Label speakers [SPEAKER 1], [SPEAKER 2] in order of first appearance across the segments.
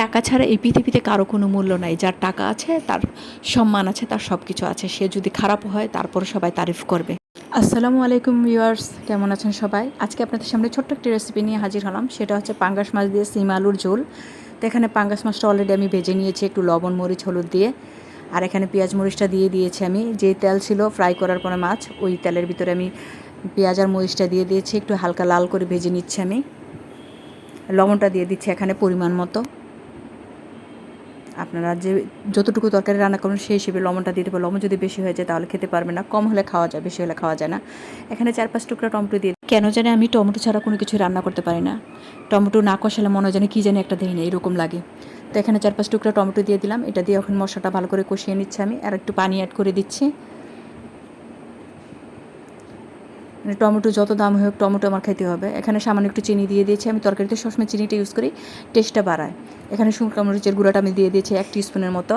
[SPEAKER 1] টাকা ছাড়া এই পৃথিবীতে কারও কোনো মূল্য নাই। যার টাকা আছে, তার সম্মান আছে, তার সব কিছু আছে। সে যদি খারাপ হয়, তারপর সবাই তারিফ করবে। আসসালামু আলাইকুম ভিউয়ার্স, কেমন আছেন সবাই? আজকে আপনাদের সামনে ছোট্ট একটি রেসিপি নিয়ে হাজির হলাম। সেটা হচ্ছে পাঙ্গাস মাছ দিয়ে সিম আলুর ঝোল। তো এখানে পাঙ্গাস মাছটা অলরেডি আমি ভেজে নিয়েছি একটু লবণ, মরিচ, হলুদ দিয়ে। আর এখানে পেঁয়াজ, মরিচটা দিয়ে দিয়েছি আমি। যে তেল ছিল ফ্রাই করার পরে মাছ, ওই তেলের ভিতরে আমি পেঁয়াজ আর মরিচটা দিয়ে দিয়েছি। একটু হালকা লাল করে ভেজে নিচ্ছি আমি। লবণটা দিয়ে দিচ্ছি এখানে পরিমাণ মতো। আপনারা যে যতটুকু তরকারি রান্না করুন সেই হিসেবে লবণটা দিতে পারেন লবণ যদি বেশি হয়ে যায় তাহলে খেতে পারবে না। কম হলে খাওয়া যায়, বেশি হলে খাওয়া যায় না। এখানে চার পাঁচ টুকরা টমেটো দিয়ে কেন জানে আমি টমেটো ছাড়া কোনো কিছু রান্না করতে পারি না। টমেটো না কষালে মনে হয় যেন কী জানি একটা দেয় না এরকম লাগে। তো এখানে চার পাঁচ টুকরা টমেটো দিয়ে দিলাম। এটা দিয়ে এখন মশলাটা ভালো করে কষিয়ে নিচ্ছি আমি। আর একটু পানি অ্যাড করে দিচ্ছি। মানে টমেটো যত দাম হোক টমেটো আমার খেতে হবে। এখানে সামান্য একটু চিনি দিয়ে দিয়েছি। আমি তরকারিতে সবসময় চিনিটা ইউজ করি টেস্টটা বাড়ায়। এখানে শুকনো মরিচের গুঁড়াটা আমি দিয়ে দিয়েছি এক স্পুনের মতো।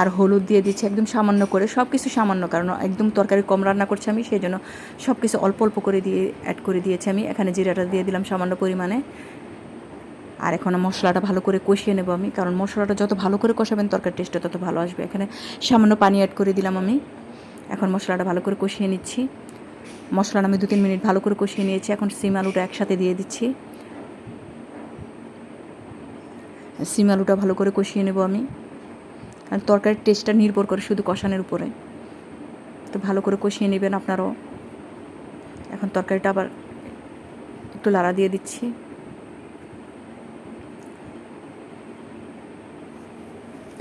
[SPEAKER 1] আর হলুদ দিয়ে দিচ্ছি একদম সামান্য করে সব কিছু সামান্য কারণ একদম তরকারি কম রান্না করছি আমি সেই জন্য সব কিছু অল্প অল্প করে দিয়ে অ্যাড করে দিয়েছি আমি। এখানে জিরাটা দিয়ে দিলাম সামান্য পরিমাণে। আর এখন মশলাটা ভালো করে কষিয়ে নেব আমি, কারণ মশলাটা যত ভালো করে কষাবেন তরকারি টেস্টটা তত ভালো আসবে। এখানে সামান্য পানি অ্যাড করে দিলাম আমি। এখন মশলাটা ভালো করে কষিয়ে নিচ্ছি। মশলাটা আমি দু তিন মিনিট ভালো করে কষিয়ে নিয়েছি। এখন সিম আলুটা একসাথে দিয়ে দিচ্ছি। সিম আলুটা ভালো করে কষিয়ে নেব আমি। কারণ তরকারির টেস্টটা নির্ভর করে শুধু কষানোর উপরে। তো ভালো করে কষিয়ে নেবেন আপনারাও। এখন তরকারিটা আবার একটু লাড়া দিয়ে দিচ্ছি।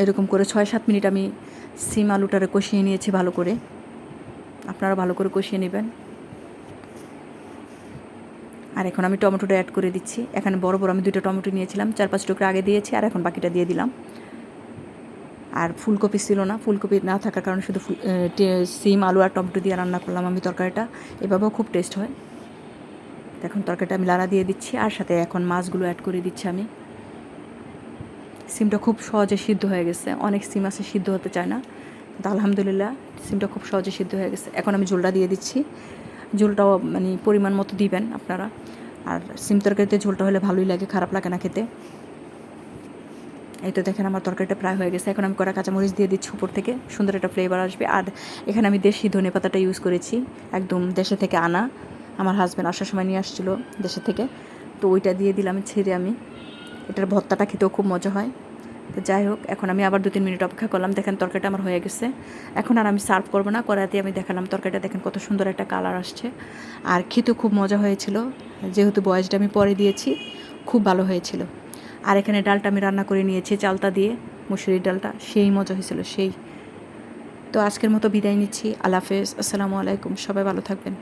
[SPEAKER 1] এরকম করে ছয় সাত মিনিট আমি সিম আলুটারে কষিয়ে নিয়েছি ভালো করে। আপনারা ভালো করে কষিয়ে নেবেন। আর এখন আমি টমেটোটা অ্যাড করে দিচ্ছি। এখানে বড় বড় আমি দুটো টমেটো নিয়েছিলাম, চার পাঁচ টুকরো আগে দিয়েছি আর এখন বাকিটা দিয়ে দিলাম। আর ফুলকপি ছিল না, ফুলকপি না থাকার কারণে শুধু সিম, আলু আর টমেটো দিয়ে রান্না করলাম আমি তরকারিটা। এভাবেও খুব টেস্ট হয়। এখন তরকারিটা আমি লাড়া দিয়ে দিচ্ছি আর সাথে এখন মাছগুলো অ্যাড করে দিচ্ছি আমি। সিমটা খুব সহজে সিদ্ধ হয়ে গেছে। অনেক সিম আছে, সিদ্ধ হতে চায় না। কিন্তু আলহামদুলিল্লাহ, সিমটা খুব সহজে সিদ্ধ হয়ে গেছে। এখন আমি ঝোলটা দিয়ে দিচ্ছি। ঝোলটাও মানে পরিমাণ মতো দিবেন আপনারা। আর সিম তরকারিতে ঝোলটা হলে ভালোই লাগে, খারাপ লাগে না খেতে। এই তো দেখেন আমার তরকারিটা প্রায় হয়ে গেছে। এখন আমি কড়া কাঁচামরিচ দিয়ে দিচ্ছি উপর থেকে। সুন্দর একটা ফ্লেভার আসবে। আর এখানে আমি দেশি ধনে পাতাটা ইউজ করেছি। একদম দেশে থেকে আনা। আমার হাজব্যান্ড আসার সময় নিয়ে আসছিল দেশে থেকে। তো ওইটা দিয়ে দিলাম, ছেড়ে আমি। এটার ভর্তাটা খেতেও খুব মজা হয়। তো যাই হোক, এখন আমি আবার দু তিন মিনিট অপেক্ষা করলাম, দেখেন তরকারিটা আমার হয়ে গেছে। এখন আর আমি সার্ভ করব না কড়াতে আমি দেখালাম তরকারিটা, দেখেন কত সুন্দর একটা কালার আসছে। আর খেতেও খুব মজা হয়েছিল, যেহেতু বয়সটা আমি পরে দিয়েছি, খুব ভালো হয়েছিল। আর এখানে ডালটা আমি রান্না করে নিয়েছি, চালতা দিয়ে, মুসুরির ডালটা, সেই মজা হয়েছিল, সেই। তো আজকের মতো বিদায় নিচ্ছি, আল্লাহ হাফেজ, আসসালামু আলাইকুম, সবাই ভালো থাকবেন।